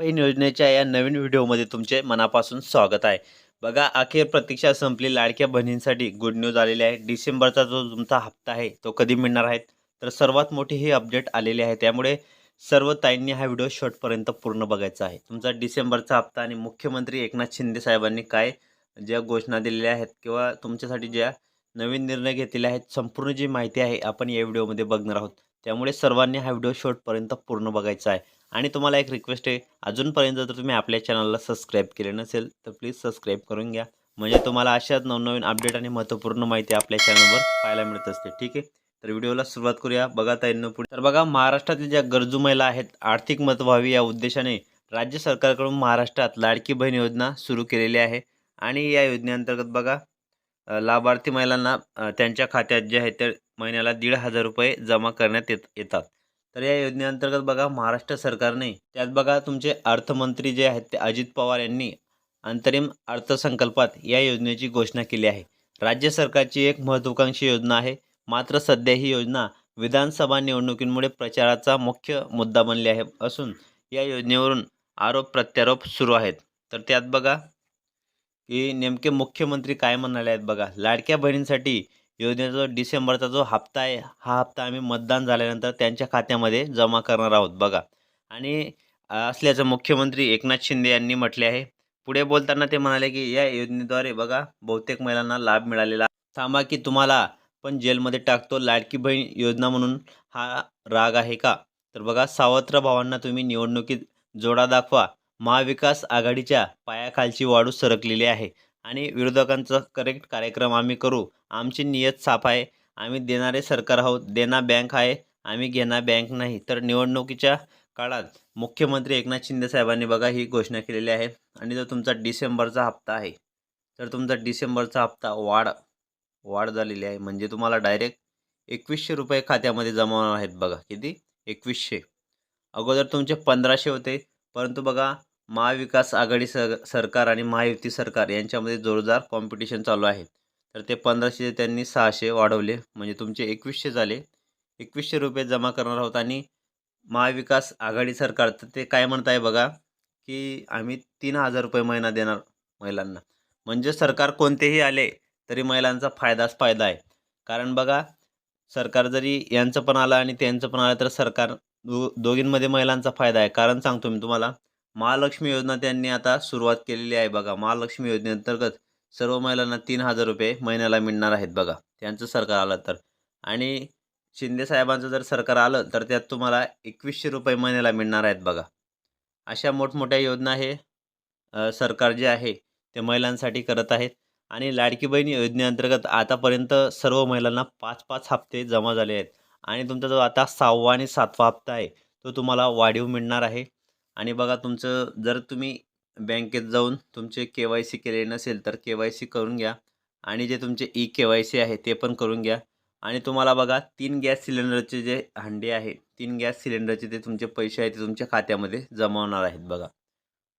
बहीण योजनेच्या या नवीन व्हिडिओमध्ये तुमचे मनापासून स्वागत आहे. बघा अखेर प्रतीक्षा संपली. लाडक्या बहिणींसाठी गुड न्यूज आलेली आहे. डिसेंबरचा जो तुमचा हप्ता आहे तो कधी मिळणार आहे? तर सर्वात मोठी ही अपडेट आलेली आहे. त्यामुळे सर्व ताईंनी हा व्हिडिओ शॉर्टपर्यंत पूर्ण बघायचा आहे. तुमचा डिसेंबरचा हप्ता आणि मुख्यमंत्री एकनाथ शिंदे साहेबांनी काय ज्या घोषणा दिलेल्या आहेत किंवा तुमच्यासाठी ज्या नवीन निर्णय घेतलेले आहेत संपूर्ण जी माहिती आहे आपण या व्हिडिओमध्ये बघणार आहोत. त्यामुळे सर्वांनी हा व्हिडिओ शेवटपर्यंत पूर्ण बघायचा आहे. आणि तुम्हाला एक रिक्वेस्ट आहे अजूनपर्यंत जर तुम्ही आपल्या चॅनलला सबस्क्राईब केले नसेल तर प्लीज सबस्क्राईब करून घ्या. म्हणजे तुम्हाला अशाच नवनवीन अपडेट आणि महत्त्वपूर्ण माहिती आपल्या चॅनलवर पाहायला मिळत असते. ठीक आहे? तर व्हिडिओला सुरुवात करूया. बघा ताईंनो पुढे. तर बघा महाराष्ट्रातील ज्या गरजू महिला आहेत आर्थिक मत व्हावी या उद्देशाने राज्य सरकारकडून महाराष्ट्रात लाडकी बहीण योजना सुरू केलेली आहे. आणि या योजनेअंतर्गत बघा लाभार्थी महिलांना त्यांच्या खात्यात जे आहे ते महिन्याला दीड हजार रुपये जमा करण्यात येत येतात. तर या योजनेअंतर्गत बघा महाराष्ट्र सरकारने त्यात बघा तुमचे अर्थमंत्री जे आहेत ते अजित पवार यांनी अंतरिम अर्थसंकल्पात या योजनेची घोषणा केली आहे. राज्य सरकारची एक महत्त्वाकांक्षी योजना आहे. मात्र सध्या ही योजना विधानसभा निवडणुकींमुळे प्रचाराचा मुख्य मुद्दा बनली आहे असून या योजनेवरून आरोप प्रत्यारोप सुरू आहेत. तर त्यात बघा की नेमके मुख्यमंत्री काय म्हणाले आहेत बघा लाडक्या बहिणींसाठी योजनेचा जो डिसेंबरचा जो हप्ता आहे हा हप्ता आम्ही मतदान झाल्यानंतर त्यांच्या खात्यामध्ये जमा करणार आहोत. बघा. आणि असल्याचं मुख्यमंत्री एकनाथ शिंदे यांनी म्हटले आहे. पुढे बोलताना ते म्हणाले की या योजनेद्वारे बघा बहुतेक महिलांना लाभ मिळालेला थांबा की तुम्हाला पण जेलमध्ये टाकतो. लाडकी बहीण योजना म्हणून हा राग आहे का? तर बघा सावत्र भावांना तुम्ही निवडणुकीत जोडा दाखवा. महाविकास आघाडीच्या पायाखालची वाढू सरकलेली आहे. आणि विरोधकांचा करेक्ट कार्यक्रम आम्ही करू. आमची नियत साफ आहे. आम्ही देणारे सरकार आहोत. देना बँक आहे. आम्ही घेणार बँक नाही. तर निवडणुकीच्या काळात मुख्यमंत्री एकनाथ शिंदे साहेबांनी बघा ही घोषणा केलेली आहे. आणि जो तुमचा डिसेंबरचा हप्ता आहे तर तुमचा डिसेंबरचा हप्ता वाढ वाढ झालेली आहे. म्हणजे तुम्हाला डायरेक्ट एकवीसशे रुपये खात्यामध्ये जमा होणार आहेत बघा. किती? एकवीसशे. अगोदर तुमचे पंधराशे होते. परंतु बघा महाविकास आघाडी सर सरकार आणि महायुती सरकार यांच्यामध्ये जोरदार कॉम्पिटिशन चालू आहे. तर ते पंधराशे त्यांनी सहाशे वाढवले. म्हणजे तुमचे एकवीसशे झाले. एकवीसशे रुपये जमा करणार आहोत आणि महाविकास आघाडी सरकार तर ते काय म्हणत आहे बघा की आम्ही तीन हजार रुपये महिना देणार महिलांना. म्हणजे सरकार कोणतेही आले तरी महिलांचा फायदाच फायदा आहे. कारण बघा सरकार जरी यांचं पण आलं आणि त्यांचं पण आलं तर सरकार दो दोघींमध्ये महिलांचा फायदा आहे. कारण सांगतो मी तुम्हाला महालक्ष्मी योजना त्यांनी आता सुरुवात केलेली आहे बघा. महालक्ष्मी योजनेअंतर्गत सर्व महिलांना तीन हजार रुपये महिन्याला मिळणार आहेत बघा. त्यांचं सरकार आलं तर. आणि शिंदे साहेबांचं जर सरकार आलं तर त्यात तुम्हाला एकवीसशे रुपये महिन्याला मिळणार आहेत बघा. अशा मोठमोठ्या योजना हे सरकार जे आहे ते महिलांसाठी करत आहेत. आणि लाडकी बहीण योजनेअंतर्गत आतापर्यंत सर्व महिलांना पाच पाच हप्ते जमा झाले आहेत. आणि तुमचा जो आता सहावा आणि सातवा हप्ता आहे तो तुम्हाला वाढीव मिळणार आहे. आणि बघा तुमचं जर तुम्ही बँकेत जाऊन तुमचे के वाय सी केले नसेल तर के वाय सी करून घ्या आणि जे तुमचे ई के वाय सी आहे ते पण करून घ्या. आणि तुम्हाला बघा तीन गॅस सिलेंडरचे जे हंडे आहे तीन गॅस सिलेंडरचे ते तुमचे पैसे आहेत ते तुमच्या खात्यामध्ये जमा होणार आहेत बघा.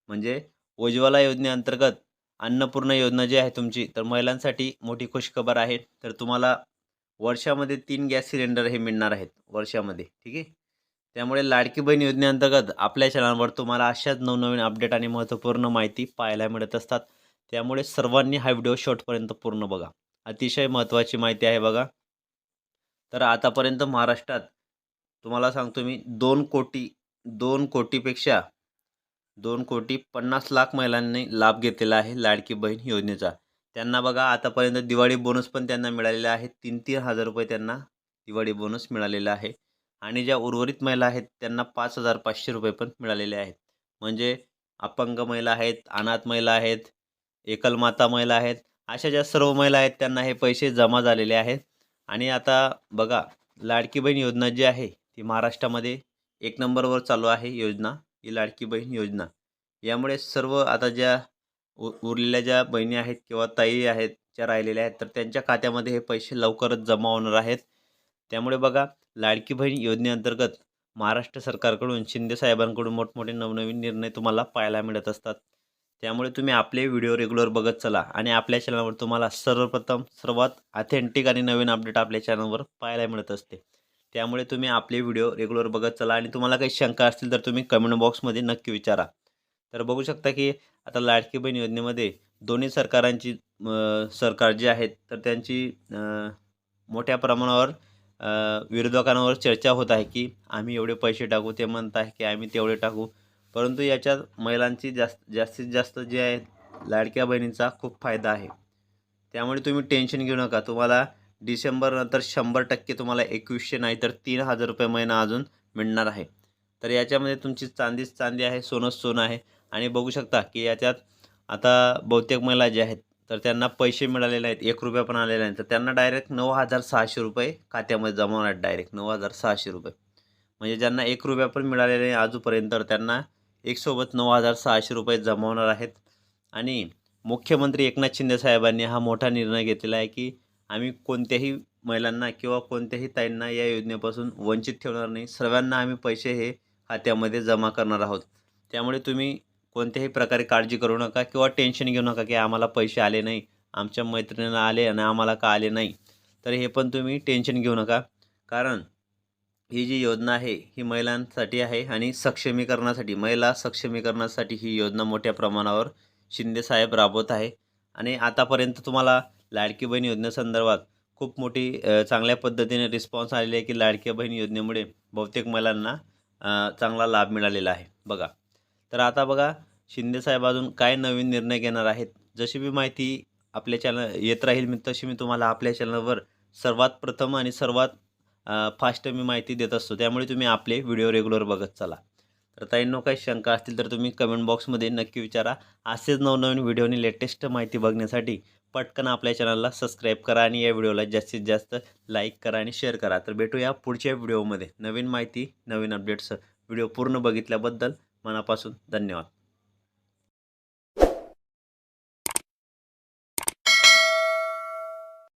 म्हणजे उज्ज्वला योजनेअंतर्गत अन्नपूर्णा योजना जी आहे तुमची तर महिलांसाठी मोठी खुशखबर आहे. तर तुम्हाला वर्षामध्ये तीन गॅस सिलेंडर हे मिळणार आहेत वर्षामध्ये ठीक आहे? त्यामुळे लाडकी बहीण योजनेअंतर्गत आपल्या चॅनलवर तुम्हाला अशाच नवनवीन अपडेट आणि महत्त्वपूर्ण माहिती पाहायला मिळत असतात. त्यामुळे सर्वांनी हा व्हिडिओ शॉर्टपर्यंत पूर्ण बघा. अतिशय महत्त्वाची माहिती आहे बघा. तर आतापर्यंत महाराष्ट्रात तुम्हाला सांगतो मी दोन कोटी दोन कोटीपेक्षा दोन कोटी पन्नास लाख महिलांनी लाभ घेतलेला आहे लाडकी बहीण योजनेचा. त्यांना बघा आतापर्यंत दिवाळी बोनस पण त्यांना मिळालेला आहे. तीन तीन हजार रुपये त्यांना दिवाळी बोनस मिळालेला आहे. आणि ज्या उर्वरित महिला आहेत त्यांना पाच हजार पाचशे रुपये पण मिळालेले आहेत. म्हणजे अपंग महिला आहेत अनाथ महिला आहेत एकलमाता महिला आहेत अशा ज्या सर्व महिला आहेत त्यांना हे पैसे जमा झालेले आहेत. आणि आता बघा लाडकी बहीण योजना जी आहे ती महाराष्ट्रामध्ये एक नंबरवर चालू आहे योजना ही लाडकी बहीण योजना. यामुळे सर्व आता ज्या उ उरलेल्या ज्या बहिणी आहेत किंवा ताई आहेत ज्या राहिलेल्या आहेत तर त्यांच्या खात्यामध्ये हे पैसे लवकरच जमा होणार आहेत. त्यामुळे बघा लाडकी बहीण योजनेअंतर्गत महाराष्ट्र सरकारकडून शिंदे साहेबांकडून मोठमोठे नवनवीन निर्णय तुम्हाला पाहायला मिळत असतात. त्यामुळे तुम्ही आपले व्हिडिओ रेग्युलर बघत चला आणि आपल्या चॅनलवर तुम्हाला सर्वप्रथम सर्वात ऑथेंटिक आणि नवीन अपडेट आपल्या चॅनलवर पाहायला मिळत असते. त्यामुळे तुम्ही आपले व्हिडिओ रेग्युलर बघत चला आणि तुम्हाला काही शंका असतील तर तुम्ही कमेंट बॉक्समध्ये नक्की विचारा. तर बघू शकता की आता लाडकी बहीण योजनेमध्ये दोन्ही सरकारांची सरकार जे आहेत तर त्यांची मोठ्या प्रमाणावर विरोधकांवर चर्चा होत आहे की आम्ही एवढे पैसे टाकू ते म्हणत आहे की आम्ही तेवढे टाकू. परंतु याच्यात महिलांची जास्त जास्तीत जास्त जे आहे लाडक्या बहिणींचा खूप फायदा आहे. त्यामुळे तुम्ही टेन्शन घेऊ नका. तुम्हाला डिसेंबरनंतर शंभर टक्के तुम्हाला एकवीसशे नाही तर तीन हजार रुपये महिना अजून मिळणार आहे. तर याच्यामध्ये तुमची चांदीच चांदी आहे सोनंच सोनं आहे. आणि बघू शकता की याच्यात आता बहुतेक महिला ज्या आहेत तर त्यांना पैसे मिळालेले आहेत एक रुपया पण आलेला नाही. तर त्यांना डायरेक्ट नऊ हजार सहाशे रुपये खात्यामध्ये जमा होणार डायरेक्ट नऊ हजार सहाशे रुपये. म्हणजे ज्यांना एक रुपया पण मिळालेला नाही आजूपर्यंत तर त्यांना एकसोबत नऊ हजार सहाशे रुपये जमावणार आहेत. आणि मुख्यमंत्री एकनाथ शिंदे साहेबांनी हा मोठा निर्णय घेतलेला आहे की आम्ही कोणत्याही महिलांना किंवा कोणत्याही ताईंना या योजनेपासून वंचित ठेवणार नाही. सर्वांना आम्ही पैसे हे खात्यामध्ये जमा करणार आहोत. त्यामुळे तुम्ही कोणत्याही प्रकारे काळजी करू नका किंवा टेन्शन घेऊ नका की आम्हाला पैसे आले नाही आमच्या मैत्रिणीला आले आणि आम्हाला का आले नाही. तर हे पण तुम्ही टेन्शन घेऊ नका. कारण ही जी योजना आहे ही महिलांसाठी आहे आणि सक्षमीकरणासाठी महिला सक्षमीकरणासाठी ही योजना मोठ्या प्रमाणावर शिंदे साहेब राबवत आहे. आणि आतापर्यंत तुम्हाला लाडकी बहीण योजनेसंदर्भात खूप मोठी चांगल्या पद्धतीने रिस्पॉन्स आलेली आहे की लाडक्या बहीण योजनेमुळे बहुतेक महिलांना चांगला लाभ मिळालेला आहे. बघा. तर आता बघा शिंदेसाहेब अजून काय नवीन निर्णय घेणार आहेत? जशी मी माहिती आपल्या चॅनल येत राहील मी तशी मी तुम्हाला आपल्या चॅनलवर सर्वात प्रथम आणि सर्वात फास्ट मी माहिती देत असतो. त्यामुळे तुम्ही आपले व्हिडिओ रेग्युलर बघत चला. तर ताईंनो काही शंका असतील तर तुम्ही कमेंट बॉक्समध्ये नक्की विचारा. असेच नवनवीन व्हिडिओनी लेटेस्ट माहिती बघण्यासाठी पटकन आपल्या चॅनलला सबस्क्राईब करा आणि या व्हिडिओला जास्तीत जास्त लाईक करा आणि शेअर करा. तर भेटूया पुढच्या व्हिडिओमध्ये नवीन माहिती नवीन अपडेट्स व्हिडिओ पूर्ण बघितल्याबद्दल मनापासून धन्यवाद.